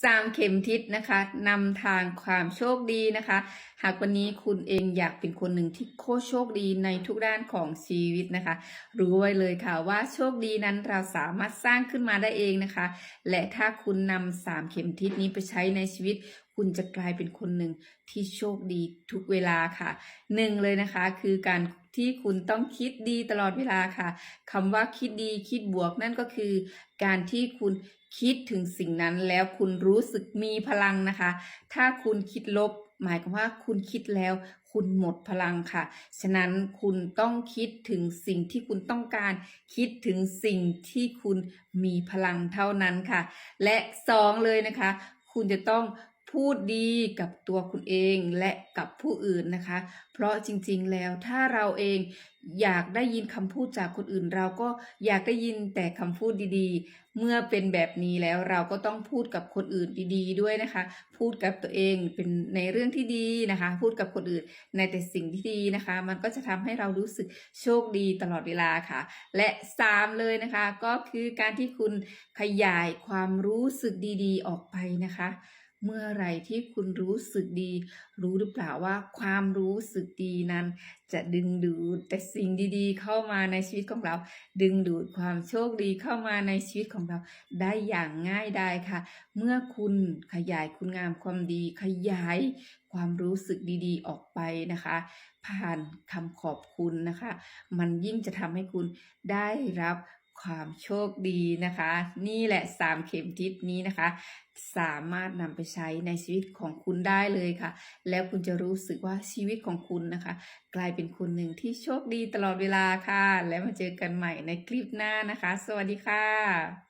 สามเข็มทิศนะคะนำทางความโชคดีนะคะ หากวันนี้คุณเองอยากเป็นคนหนึ่งที่โคโชคดีในทุกด้านของชีวิตนะคะ รู้ไว้เลยค่ะว่าโชคดีนั้นเราสามารถสร้างขึ้นมาได้เองนะคะ และถ้าคุณนำสามเข็มทิศนี้ไปใช้ในชีวิต คุณจะกลายเป็นคนหนึ่งที่โชคดีทุกเวลาค่ะหนึ่งเลยนะคะคือการที่คุณต้องคิดดีตลอดเวลาค่ะคำว่าคิดดีคิดบวกนั่นก็คือ การที่คุณ คิดถึงสิ่งนั้นแล้วคุณรู้สึกมีพลังนะคะ ถ้าคุณคิดลบ หมายความว่าคุณคิดแล้ว คุณหมดพลังค่ะ ฉะนั้นคุณต้องคิดถึงสิ่งที่คุณต้องการ คิดถึงสิ่งที่คุณมีพลังเท่านั้นค่ะ และสองเลยนะคะ คุณจะต้อง พูดดีกับตัวคุณเองและกับผู้อื่นนะคะ เพราะจริงๆแล้วถ้าเราเองอยากได้ยินคำพูดจากคนอื่น เราก็อยากได้ยินแต่คำพูดดีๆ เมื่อเป็นแบบนี้แล้วเราก็ต้องพูดกับคนอื่นดีๆ ด้วยนะคะ พูดกับตัวเองเป็นในเรื่องที่ดีนะคะ พูดกับคนอื่นในแต่สิ่งที่ดีนะคะ มันก็จะทำให้เรารู้สึกโชคดีตลอดเวลาค่ะ และสามเลยนะคะก็คือการที่คุณขยายความรู้สึกดีๆ ออกไปนะคะ เมื่อไรที่คุณรู้สึกดี รู้หรือเปล่าว่าความรู้สึกดีนั้น จะดึงดูดแต่สิ่งดีๆ เข้ามาในชีวิตของเรา ดึงดูดความโชคดีเข้ามาในชีวิตของเรา ได้อย่างง่ายดายค่ะ เมื่อคุณขยายคุณงามความดี ขยายความรู้สึกดีๆ ออกไปนะคะ ผ่านคำขอบคุณนะคะ มันยิ่งจะทำให้คุณได้รับ ความโชคดีนะคะ นี่แหละสามเข็มทิศนี้นะคะ สามารถนำไปใช้ในชีวิตของคุณได้เลยค่ะ แล้วคุณจะรู้สึกว่าชีวิตของคุณนะคะ กลายเป็นคนหนึ่งที่โชคดีตลอดเวลาค่ะ แล้วมาเจอกันใหม่ในคลิปหน้านะคะ สวัสดีค่ะ